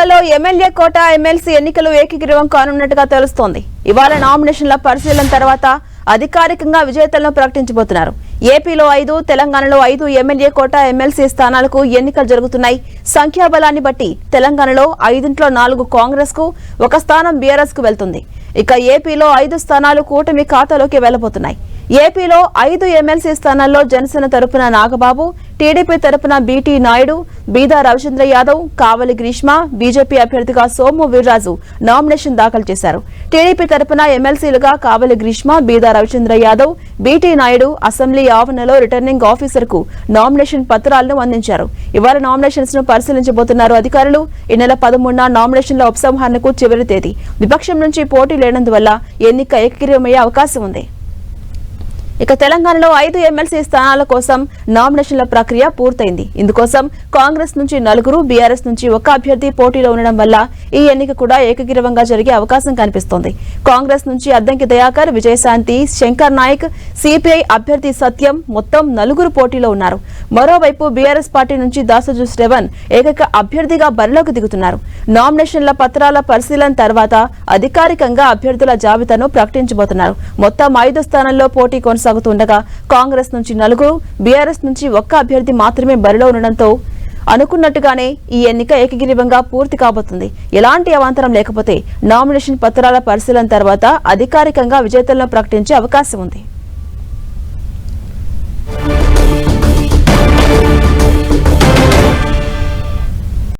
తెలంగాణలో ఎమ్మెల్యే కోట ఎమ్మెల్సీ ఎన్నికలు ఏకగ్రీవం కానున్నట్టుగా తెలుస్తోంది. ఇవాళ నామినేషన్ల పరిశీలన తర్వాత అధికారికంగా విజేతలను ప్రకటించబోతున్నారు. ఏపీలో ఐదు తెలంగాణలో ఐదు ఎమ్మెల్యే కోట ఎమ్మెల్సీ స్థానాలకు ఎన్నికలు జరుగుతున్నాయి. సంఖ్యాబలాన్ని బట్టి తెలంగాణలో ఐదింట్లో నాలుగు కాంగ్రెస్కు ఒక స్థానం బీఆర్ఎస్కు వెళ్తుంది. ఇక ఏపీలో ఐదు స్థానాలు కూటమి ఖాతాలోకి వెళ్ళబోతున్నాయి ఏపీలో ఐదు ఎమ్మెల్సీ స్థానాల్లో జనసేన తరపున నాగబాబు టీడీపీ తరపున B T Naidu Beeda Ravichandra Yadav Kavali Greeshma BJP అభ్యర్థిగా సోము వీర్రాజు నామినేషన్ దాఖలు చేశారు. టీడీపీ తరపున ఎమ్మెల్సీలుగా కావలి గ్రీష్మ బీదా రవిచంద్ర యాదవ్ బీటీ నాయుడు అసెంబ్లీ ఆవరణలో రిటర్నింగ్ ఆఫీసర్కు నామినేషన్ పత్రాలను అందించారు. ఇవాళ నామినేషన్స్ను పరిశీలించబోతున్నారు అధికారులు. ఈ నెల పదమూడున నామినేషన్ల ఉపసంహరణకు చివరి తేదీ. విపక్షం నుంచి పోటీ లేనందువల్ల ఎన్నిక ఏకగ్రీవమయ్యే అవకాశం ఉంది. ఇక తెలంగాణలో ఐదు ఎమ్మెల్సీ స్థానాల కోసం నామినేషన్ల ప్రక్రియ పూర్తయింది. ఇందుకోసం కాంగ్రెస్ నుంచి నలుగురు బీఆర్ఎస్ నుంచి ఒక అభ్యర్థి పోటీలో ఉండడం వల్ల ఈ ఎన్నిక కూడా ఏకగ్రీవంగా జరిగే అవకాశం కనిపిస్తోంది. కాంగ్రెస్ నుంచి అద్దంకి దయాకర్ విజయశాంతి శంకర్ నాయక్ సిపిఐ అభ్యర్థి సత్యం మొత్తం నలుగురు పోటీలో ఉన్నారు. మరోవైపు బీఆర్ఎస్ పార్టీ నుంచి దాసజు శ్రవణ్ ఏకైక అభ్యర్థిగా బరిలోకి దిగుతున్నారు. నామినేషన్ల పత్రాల పరిశీలన తర్వాత అధికారికంగా అభ్యర్థుల జాబితాను ప్రకటించబోతున్నారు. మొత్తం ఐదు స్థానాల్లో పోటీ కొనసాగుతుండగా కాంగ్రెస్ నుంచి నలుగురు బీఆర్ఎస్ నుంచి ఒక్క అభ్యర్థి మాత్రమే బరిలో ఉండడంతో అనుకున్నట్టుగానే ఈ ఎన్నిక ఏకగ్రీవంగా పూర్తి కాబోతుంది. ఎలాంటి అవాంతరం లేకపోతే నామినేషన్ పత్రాల పరిశీలన తర్వాత అధికారికంగా విజేతలను ప్రకటించే అవకాశం ఉంది.